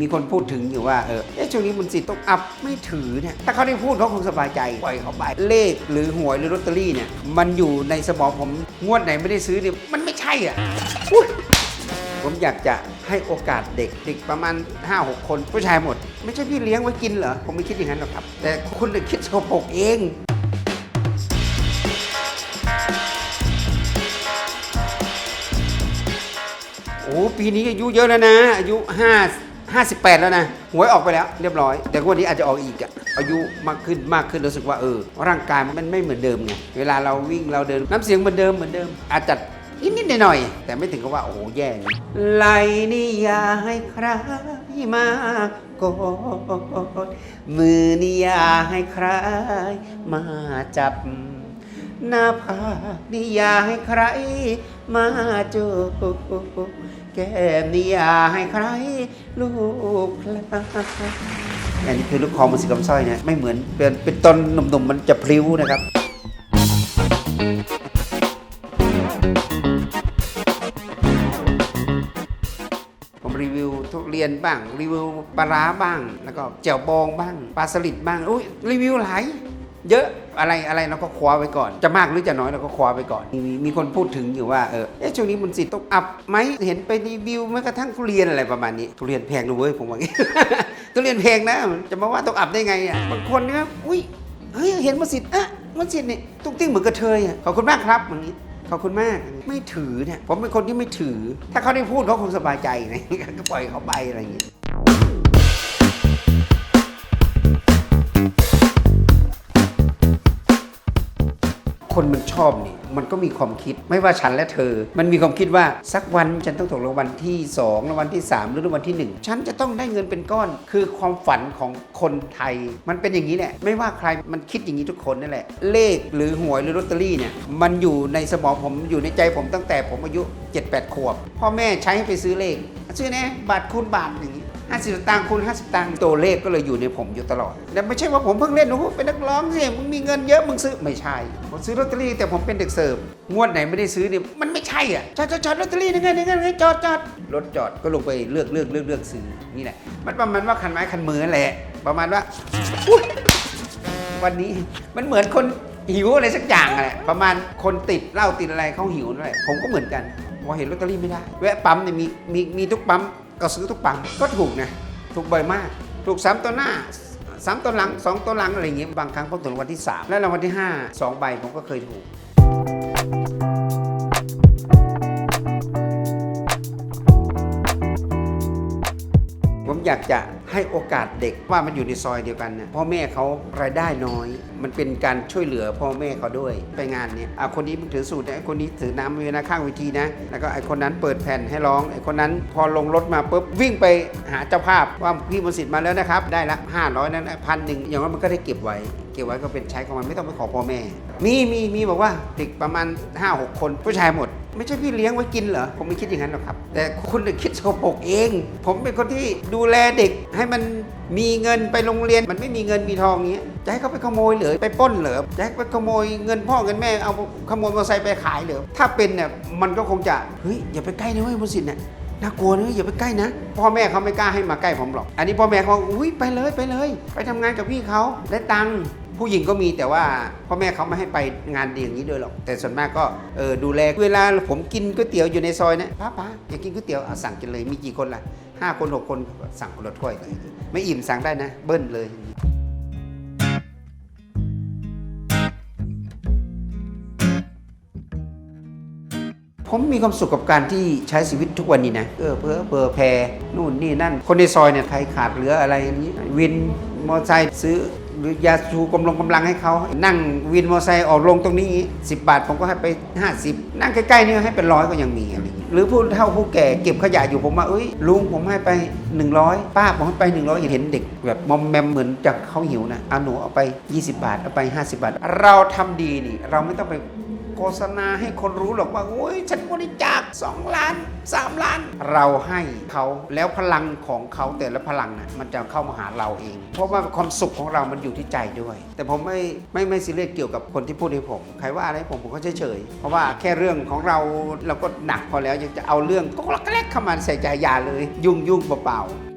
มีคนพูดถึงอยู่ว่าเออช่วงนี้มันสิทธิ์ต้องอัพไม่ถือเนี่ยถ้าเขาได้พูดเขาคงสบายใจปล่อยเขาไปเลขหรือหวยหรือลอตเตอรี่เนี่ยมันอยู่ในสมองผมงวดไหนไม่ได้ซื้อเนี่ยมันไม่ใช่อะผมอยากจะให้โอกาสเด็กเด็กประมาณ 5-6 คนผู้ชายหมด ไม่ใช่พี่เลี้ยงไว้กินเหรอ ผมไม่คิดอย่างนั้นหรอกครับ แต่คุณคิดสกปรกเองโอ้ปีนี้อายุเยอะแล้วนะ อายุ 5 58 แล้วนะหวยออกไปแล้วเรียบร้อย แต่วันนี้อาจจะออกอีกอะอายุมากขึ้นมากขึ้นรู้สึกว่าเออ ร่างกายมันไม่เหมือนเดิมไงเวลาเราวิ่งเราเดินน้ำเสียงเหมือนเดิมเหมือนเดิม อาจจะนิดๆหน่อยๆแต่ไม่ถึงกับว่าโอ้โหแย่นะไลนี่อยาให้ใครมากดมือนี่อยาให้ใครมาจับ หน้าผากนี่อย่าให้ใครมาจูบแก้มนี่อย่าให้ใครลูกคลาอันนี้คือลูกคอมันสีกำสร้อยเนี่ยไม่เหมือนเป็นเป็นต้นหนุ่มๆมันจะพลิ้วนะครับผมรีวิวทุเรียนบ้าง รีวิวปลาร้าบ้าง แล้วก็แจ่วบองบ้าง ปลาสลิดบ้าง อุ้ยรีวิวหลาย เยอะอะไรอะไรเราก็คว้าไว้ก่อน จะมากหรือจะน้อยเราก็คว้าไว้ก่อน มีมีคนพูดถึงอยู่ว่าเออเอ๊ะช่วงนี้มันสิต้องอัพไหมเห็นไปรีวิวแม้กระทั่งทุเรียนอะไรประมาณนี้ ทุเรียนแพงนะเว้ยผมว่างี้ทุเรียนแพงนะจะมาว่าต้องอัพได้ไงอะบางคนเนี่ยอุ้ยเฮ้ยเห็นมันสิทธิ์อะมันสิทธิ์นี่ตุ้งติ้งเหมือนกระเทยอะขอบคุณมากครับอย่างนี้ขอบคุณมากไม่ถือเนี่ยผมเป็นคนที่ไม่ถือ ถ้าเขาได้พูดเขาคงสบายใจนะก็ปล่อยเขาไปอะไรอย่างเคนมันชอบนี่มันก็มีความคิดไม่ว่าฉันและเธอ มันมีความคิดว่าสักวันฉันต้องถูกรางวัลที่ 2รางวัลที่ 3 หรือรางวัลที่ 1 ฉันจะต้องได้เงินเป็นก้อน คือความฝันของคนไทย มันเป็นอย่างนี้แหละไม่ว่าใครมันคิดอย่างนี้ทุกคนนั่นแหละ เลขหรือหวยหรือลอตเตอรี่เนี่ยมันอยู่ในสมองผมอยู่ในใจผมตั้งแต่ผมอายุ 7-8 ขวบ พ่อแม่ใช้ให้ไปซื้อเลข ซื้อแน่บาทคูณบาทอย่างนี้ 50สตางค์คูณ50สตางค์ตัวเลขก็เลยอยู่ในผมอยู่ตลอดแต่ไม่ใช่ว่าผมเพิ่งเล่นโอ้โหเป็นนักร้องสิมึงมีเงินเยอะมึงซื้อไม่ใช่ผมซื้อลอตเตอรี่แต่ผมเป็นเด็กเสิร์ฟงวดไหนไม่ได้ซื้อเนี่ยมันไม่ใช่อะจอดจอดจอดลอตเตอรี่ยังไงยังไงยังไงจอดจอดรถจอดก็ลงไปเลือกเลือกเลือกเลือกซื้อนี่แหละมันประมาณว่าคันไม้คันมือนั่นแหละ ประมาณว่าอุ๊ยวันนี้มันเหมือนคนหิวอะไรสักอย่างอะแหละประมาณคนติดเหล้าติดอะไรเขาหิวนั่นแหละผมก็เหมือนกันพอเห็นลอตเตอรี่ไม่ได้แวะปั๊มเนี่ยมีมีมีทุกปั๊ม ก็ซื้อทุกปังก็ถูกนะถูกบ่อยมาก ถูก 3 ตัวหน้า 3 ตัวหลัง 2 ตัวหลังอะไรอย่างเงี้ยบางครั้งผมถูกรางวัลที่ 3 และรางวัลที่ 5 2 ใบผมก็เคยถูกผมอยากจะ ให้โอกาสเด็กว่ามันอยู่ในซอยเดียวกันนะพ่อแม่เขารายได้น้อย มันเป็นการช่วยเหลือพ่อแม่เขาด้วย ไปงานเนี้ยอะคนนี้มันถือสูตรนะไอ้คนนี้ถือน้ำไว้นะข้างเวทีนะ แล้วก็ไอ้คนนั้นเปิดแผ่นให้ร้องไอ้คนนั้นพอลงรถมาปุ๊บวิ่งไปหาเจ้าภาพว่าพี่มนต์สิทธิ์มาแล้วนะครับ ได้ละ500นั้นพันหนึ่งอย่างนั้นมันก็ได้เก็บไว้เก็บไว้ก็เป็นใช้ของมันไม่ต้องไปขอพ่อแม่ มีมีมีบอกว่าเด็กประมาณ5-6คนผู้ชายหมด ไม่ใช่พี่เลี้ยงไว้กินเหรอ ผมไม่คิดอย่างนั้นหรอกครับ แต่คุณคิดสกปรกเอง ผมเป็นคนที่ดูแลเด็ก ให้มันมีเงินไปโรงเรียน มันไม่มีเงินมีทองเงี้ย จะให้เขาไปขโมยเหรือไปป้นเหรอ จะให้ไปขโมยเงินพ่อเงินแม่ เอาขโมยมอเตอร์ไซค์ไปขายเหรอ ถ้าเป็นเนี่ยมันก็คงจะ เฮ้ยอย่าไปใกล้นะเว้ยมนต์สิทธิ์เนี่ยน่ากลัวนะอย่าไปใกล้นะ พ่อแม่เขาไม่กล้าให้มาใกล้ผมหรอก อันนี้พ่อแม่เขาอุ้ยไปเลยไปเลย ไปทำงานกับพี่เขาได้ตังค์ ผู้หญิงก็มีแต่ว่าพ่อแม่เขาไม่ให้ไปงานดีอย่างนี้ด้วยหรอก แต่ส่วนมากก็เออดูแลเวลาผมกินก๋วยเตี๋ยวอยู่ในซอยนะป้าป้าอยากกินก๋วยเตี๋ยวเอาสั่งกินเลยมีกี่คนล่ะห้าคนหกคนสั่งคนละถ้วยเลยไม่อิ่มสั่งได้นะ เบิ้ลเลยผมมีความสุขกับการที่ใช้ชีวิตทุกวันนี้นะเออเพอเพอแพรนู่นนี่นั่น คนในซอยเนี่ยใครขาดเหลืออะไรอย่างนี้วินมอเตอร์ไซค์ซื้อ หรือยาชูกำลังกำลังให้เขานั่งวินมอเตอร์ไซค์ออกลงตรงนี้ 10 บาทผมก็ให้ไป 50 นั่งใกล้ๆนี่ให้เป็นร้อยก็ยังมีอะไรหรือผู้เฒ่าผู้แก่เก็บขยะอยู่ผมว่าเอ้ยลุงผมให้ไป 100 ป้าผมให้ไป 100เห็นเด็ก แบบมอมแมมเหมือนจากเขาหิวนะเอาหนูเอาไป 20 บาทเอาไป 50 บาท เราทำดีนี่ เราไม่ต้องไปโฆษณาให้คนรู้หรอกว่าโอ้ยฉันบริจาค2ล้าน 3 ล้าน เราให้เขาแล้วพลังของเขาแต่ละพลังน่ะมันจะเข้ามาหาเราเอง เพราะว่าความสุขของเรามันอยู่ที่ใจด้วย แต่ผมไม่ไม่ไม่ซีเรียสเกี่ยวกับคนที่พูดให้ผม ใครว่าอะไรผมผมก็เฉยๆเพราะว่าแค่เรื่องของเราเราก็หนักพอแล้วยังจะเอาเรื่องก็เล็กเข้ามาใส่ใจยาเลย ยุ่งยุ่งเปล่าๆ